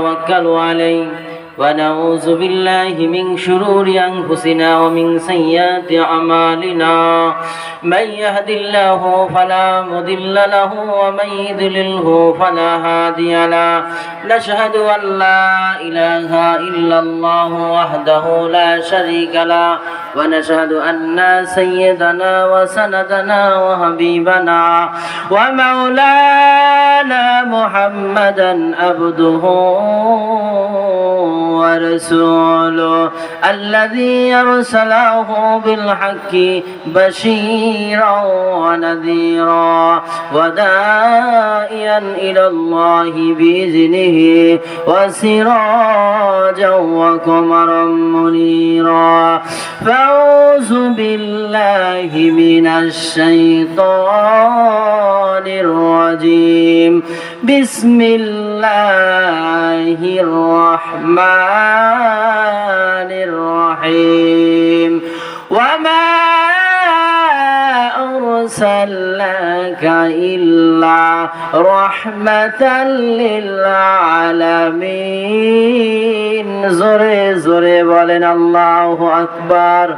توكل عليه ونعوذ بالله من شرور أنفسنا ومن سيئات أعمالنا. من يهد الله فلا مضل له ومن يضلله فلا هادي له. نشهد أن لا إله إلا الله وحده لا شريك له. ونشهد أن سيدنا وسندنا وحبيبنا ومولانا محمدا عبده ورسوله الذي أرسله بالحق بشيرا ونذيرا ودائيا إلى الله بإذنه وسراجا وقمرا منيرا فأعوذ بالله من الشيطان الرجيم بسم الله الرحمن الرحيم. وما أرسلناك إلا رحمة للعالمين. زوري زوري بولن الله أكبر.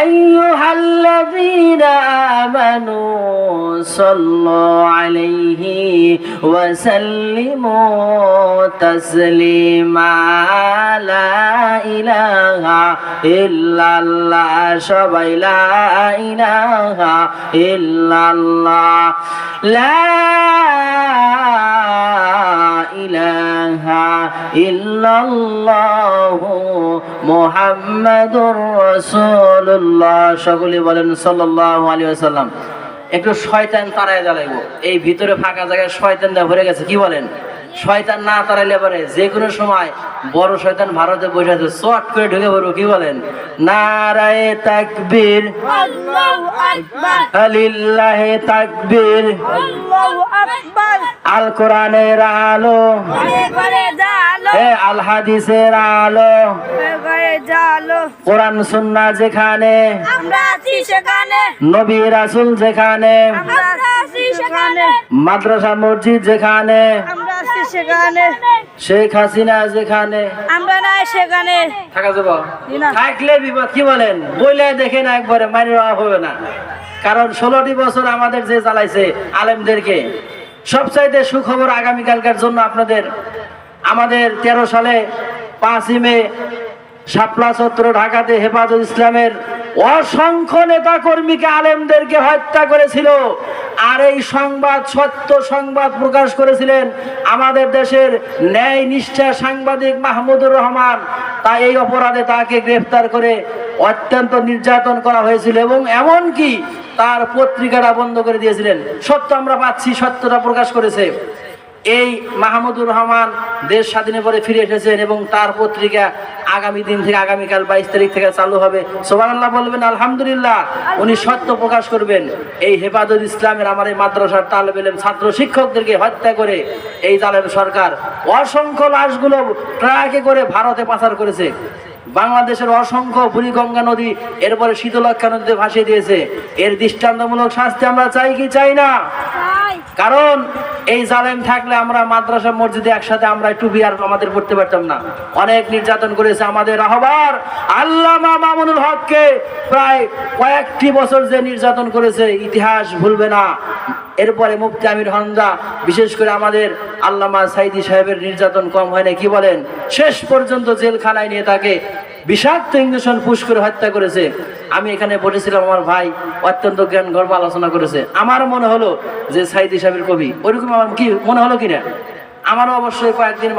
أيها الذين آمنوا صلوا عليه وسلموا تسليما. لا إله إلا الله. شبي لا إله إلا الله. لا إله إلا الله. محمد رسول রসুল্লাহ সকলে বলেন সাল্লাহ সাল্লাম একটু শয়তান তারায় জ্বালাইবো। এই ভিতরে ফাঁকা জায়গায় শয়তান দেওয়া ভরে গেছে কি বলেন? শয়তান না তাড়াইলে পারে যে কোনো সময় বড় শয়তান ভারতে বসে আছে চট করে ঢুকে পড়ব কি বলেন? নারায়ে তাকবীর। আলিল্লাহে তাকবীর। আল্লাহু আল। কোরআনের আলো এ আল। হাদিসের আলো কোরআন সুন্না যেখানে নবী রাসুল যেখানে মাদ্রাসা মসজিদ যেখানে শেখ হাসিনা যেখানে। আমরা নাই সেখানে। থাকা যাব। থাকলে বিপদ কি বলেন? বইলে দেখে না একবারে মাইনে নেওয়া হবে না। কারণ ষোলোটি বছর আমাদের যে চালাইছে আলেমদেরকে, সবচাইতে সুখবর আগামীকালকার জন্য আপনাদের, আমাদের তেরো সালে পাঁচই মে শাপলা চত্র ঢাকাতে হেফাজত ইসলামের অসংখ্য নেতা কর্মীকে আলেমদেরকে হত্যা করেছিল। আর এই সংবাদ, সত্য সংবাদ প্রকাশ করেছিলেন আমাদের দেশের ন্যায় নিষ্ঠা সাংবাদিক মাহমুদুর রহমান। তা এই অপরাধে তাকে গ্রেফতার করে অত্যন্ত নির্যাতন করা হয়েছিল এবং এমনকি তার পত্রিকাটা বন্ধ করে দিয়েছিলেন। সত্য আমরা পাচ্ছি, সত্যটা প্রকাশ করেছে। এই মাহমুদুর রহমান দেশ স্বাধীনের পরে ফিরে এসেছেন এবং তার পত্রিকা আগামী দিন থেকে, আগামীকাল বাইশ তারিখ থেকে চালু হবে। সোবানাল্লাহ বলবেন, আলহামদুলিল্লাহ, উনি সত্য প্রকাশ করবেন। এই হেফাজত ইসলামের আমার এই মাদ্রাসার তালেব এলেম ছাত্র শিক্ষকদেরকে হত্যা করে এই জালেম সরকার অসংখ্য লাশগুলো ট্রাকে করে ভারতে পাচার করেছে। বাংলাদেশের অসংখ্য বুড়িগঙ্গা নদী এরপরে শীতলক্ষা নদীতে ভাসিয়ে দিয়েছে। এর দৃষ্টান্তমূলক শাস্তি আমরা চাই কি চাই না? কারণ এই জালেম থাকলে আমরা মাদ্রাসা, মসজিদে একসাথে আমরা টুপি আর আমাদের পড়তে পারতাম না। অনেক নির্যাতন করেছে আমাদের রাহবার। আল্লামা মামুনুল হককে প্রায় কয়েকটি বছর যে নির্যাতন করেছে, ইতিহাস ভুলবে না। এরপরে মুফতি আমির হামজা, বিশেষ করে আমাদের আল্লামা সাইদি সাহেবের নির্যাতন কম হয় না কি বলেন? শেষ পর্যন্ত জেলখানায় নিয়ে তাকে বিষাক্ত ইঞ্জেকশন পুশ করে হত্যা করেছে। আমি এখানে বলেছিলাম, আমার ভাই অত্যন্ত জ্ঞান গর্ব আলোচনা করেছে। আমার মনে হলো যে সাইদি হিসাবের কবি। ওইরকম আমার কি মনে হলো কিনা? আমারও অবশ্যই কয়েকদিন